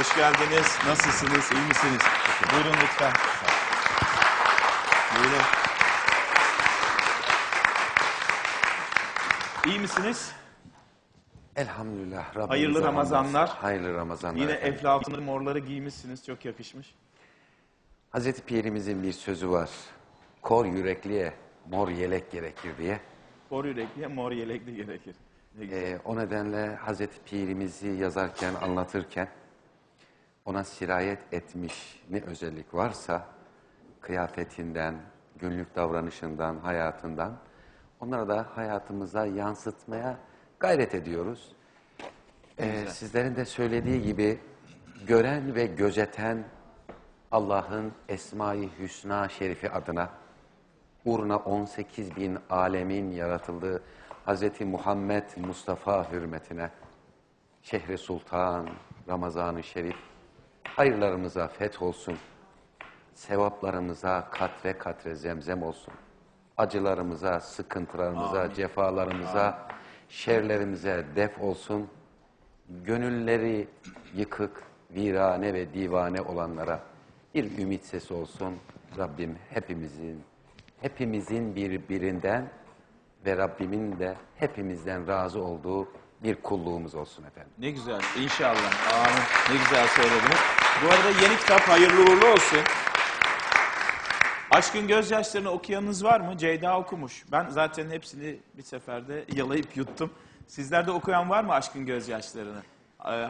Hoş geldiniz. Nasılsınız? İyi misiniz? Buyurun lütfen. Buyurun. İyi misiniz? Elhamdülillah. Rabbimize Hayırlı Ramazanlar. Hayırlı Ramazanlar. Yine efendim. eflatun morları giymişsiniz. Çok yakışmış. Hazreti Pir'imizin bir sözü var. Kor yürekliye mor yelek gerekir diye. Kor yürekliye mor yelekli gerekir. Ne güzel. Ee, o nedenle Hazreti Pir'imizi yazarken, anlatırken ona sirayet etmiş ne özellik varsa kıyafetinden, günlük davranışından, hayatından onları da hayatımıza yansıtmaya gayret ediyoruz. Ee, sizlerin de söylediği gibi gören ve gözeten Allah'ın Esma-i Hüsna Şerifi adına uğruna 18 bin alemin yaratıldığı Hz. Muhammed Mustafa hürmetine Şehri Sultan, Ramazan-ı Şerif hayırlarımıza feth olsun. Sevaplarımıza katre katre zemzem olsun. Acılarımıza, sıkıntılarımıza, cefalarımıza, şerlerimize def olsun. Gönülleri yıkık, virane ve divane olanlara bir ümit sesi olsun. Rabbim hepimizin, hepimizin birbirinden ve Rabbimin de hepimizden razı olduğu bir kulluğumuz olsun efendim. Ne güzel. İnşallah. Amin. Ne güzel söylediniz. Bu arada yeni kitap hayırlı uğurlu olsun. Aşkın gözyaşlarını okuyanınız var mı? Ceyda okumuş. Ben zaten hepsini bir seferde yalayıp yuttum. Sizlerde okuyan var mı Aşkın gözyaşlarını? Ee,